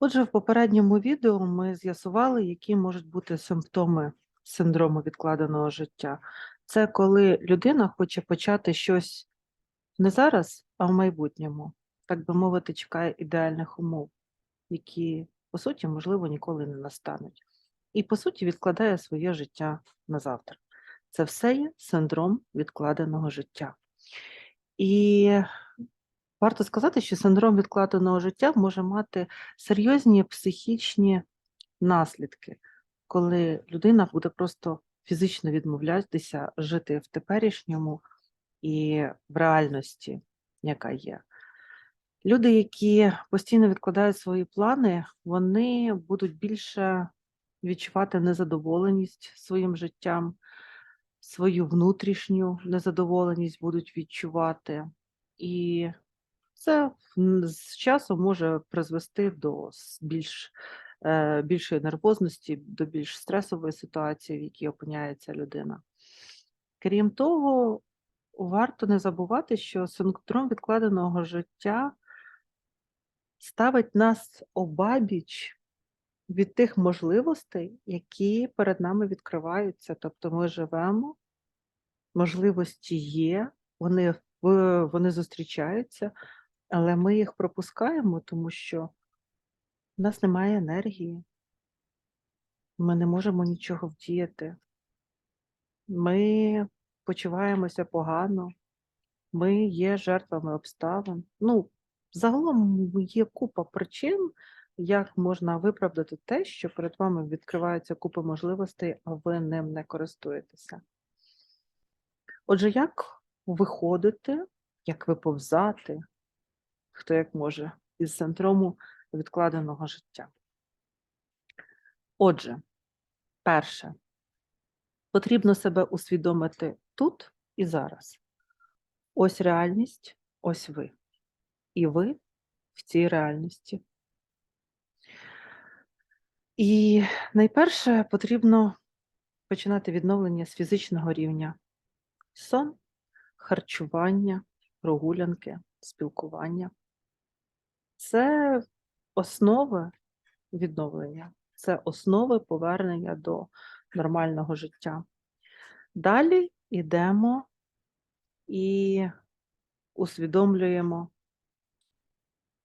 Отже, в попередньому відео ми з'ясували, які можуть бути симптоми синдрому відкладеного життя. Це коли людина хоче почати щось не зараз, а в майбутньому, так би мовити, чекає ідеальних умов, які, по суті, можливо, ніколи не настануть. І, по суті, відкладає своє життя на завтра. Це все є синдром відкладеного життя. І Варто сказати, що синдром відкладеного життя може мати серйозні психічні наслідки, коли людина буде просто фізично відмовлятися жити в теперішньому і в реальності, яка є. Люди, які постійно відкладають свої плани, вони будуть більше відчувати незадоволеність своїм життям, свою внутрішню незадоволеність будуть відчувати. І це з часом може призвести до більш, е, більшої нервозності, до більш стресової ситуації, в якій опиняється людина. Крім того, варто не забувати, що синдром відкладеного життя ставить нас обабіч від тих можливостей, які перед нами відкриваються. Тобто ми живемо, можливості є, вони, вони зустрічаються, але ми їх пропускаємо, тому що в нас немає енергії, ми не можемо нічого вдіяти. Ми почуваємося погано, ми є жертвами обставин. Ну, загалом є купа причин, як можна виправдати те, що перед вами відкривається купа можливостей, а ви ним не користуєтеся. Отже, як виходити, як виповзати, хто як може, із синдрому відкладеного життя? Отже, перше, потрібно себе усвідомити тут і зараз. Ось реальність, ось ви. І ви в цій реальності. І найперше потрібно починати відновлення з фізичного рівня. Сон, харчування, прогулянки, спілкування. Це основи відновлення, це основи повернення до нормального життя. Далі йдемо і усвідомлюємо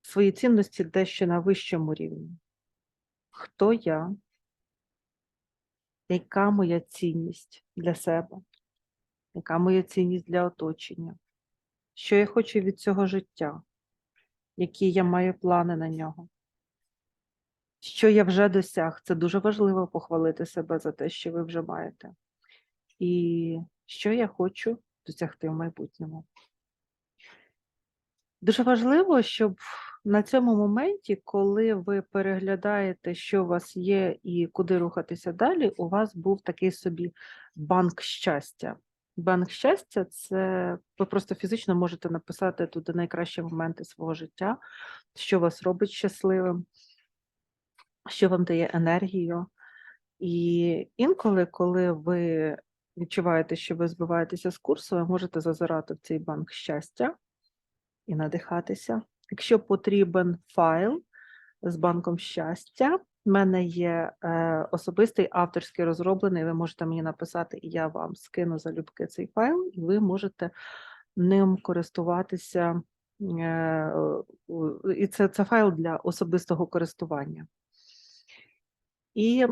свої цінності дещо на вищому рівні. Хто я? Яка моя цінність для себе? Яка моя цінність для оточення? Що я хочу від цього життя? Які я маю плани на нього? Що я вже досяг? Це дуже важливо похвалити себе за те, що ви вже маєте. І що я хочу досягти в майбутньому. Дуже важливо, щоб на цьому моменті, коли ви переглядаєте, що у вас є і куди рухатися далі, у вас був такий собі банк щастя. Банк щастя це ви просто фізично можете написати туди найкращі моменти свого життя, що вас робить щасливим, що вам дає енергію. І інколи, коли ви відчуваєте, що ви збиваєтеся з курсу, ви можете зазирати в цей банк щастя і надихатися. Якщо потрібен файл з банком щастя, в мене є е, особистий авторський розроблений, ви можете мені написати, і я вам скину залюбки цей файл, і ви можете ним користуватися. е, І це, це файл для особистого користування. І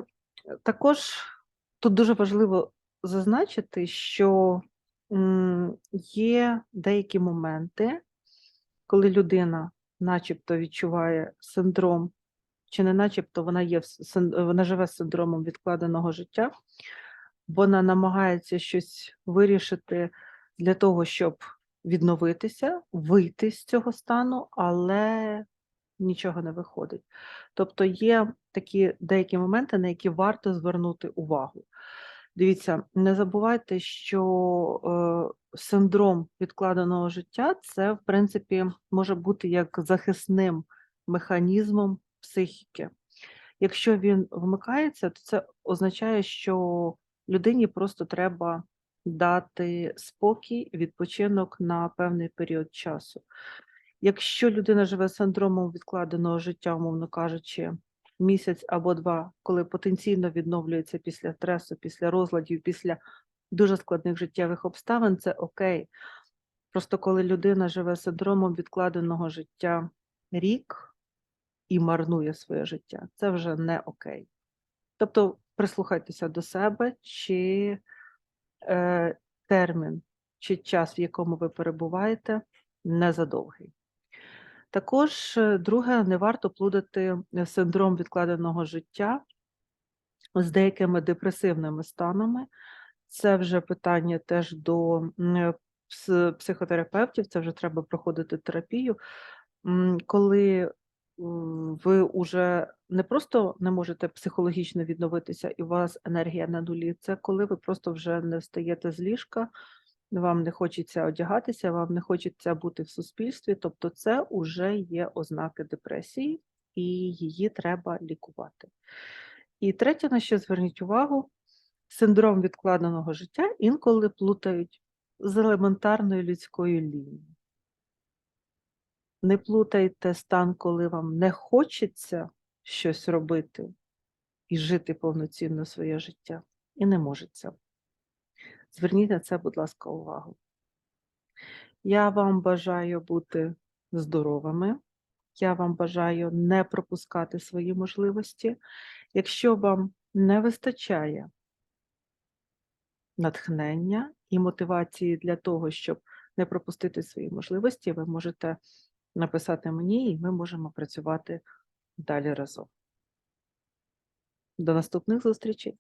також тут дуже важливо зазначити, що є деякі моменти, коли людина начебто відчуває синдром, чи не начебто вона є вона живе з синдромом відкладеного життя, вона намагається щось вирішити для того, щоб відновитися, вийти з цього стану, але нічого не виходить. Тобто є такі деякі моменти, на які варто звернути увагу. Дивіться, не забувайте, що е, синдром відкладеного життя це, в принципі, може бути як захисним механізмом психіки. Якщо він вмикається, то це означає, що людині просто треба дати спокій, відпочинок на певний період часу. Якщо людина живе з синдромом відкладеного життя, умовно кажучи, місяць або два, коли потенційно відновлюється після стресу, після розладів, після дуже складних життєвих обставин, це окей. Просто коли людина живе з синдромом відкладеного життя рік і марнує своє життя, це вже не окей. Тобто прислухайтеся до себе, чи е, термін, чи час, в якому ви перебуваєте, не задовгий. Також, е, друге, не варто плутати е, синдром відкладеного життя з деякими депресивними станами. Це вже питання теж до е, пс- психотерапевтів, це вже треба проходити терапію. Коли ви вже не просто не можете психологічно відновитися, і у вас енергія на нулі, це коли ви просто вже не встаєте з ліжка, вам не хочеться одягатися, вам не хочеться бути в суспільстві, тобто це вже є ознаки депресії, і її треба лікувати. І третє, на що зверніть увагу, синдром відкладеного життя інколи плутають з елементарною людською лінією. Не плутайте стан, коли вам не хочеться щось робити і жити повноцінно своє життя, і не можеться. Зверніть на це, будь ласка, увагу. Я вам бажаю бути здоровими. Я вам бажаю не пропускати свої можливості. Якщо вам не вистачає натхнення і мотивації для того, щоб не пропустити свої можливості, ви можете написати мені, і ми можемо працювати далі разом. До наступних зустрічей!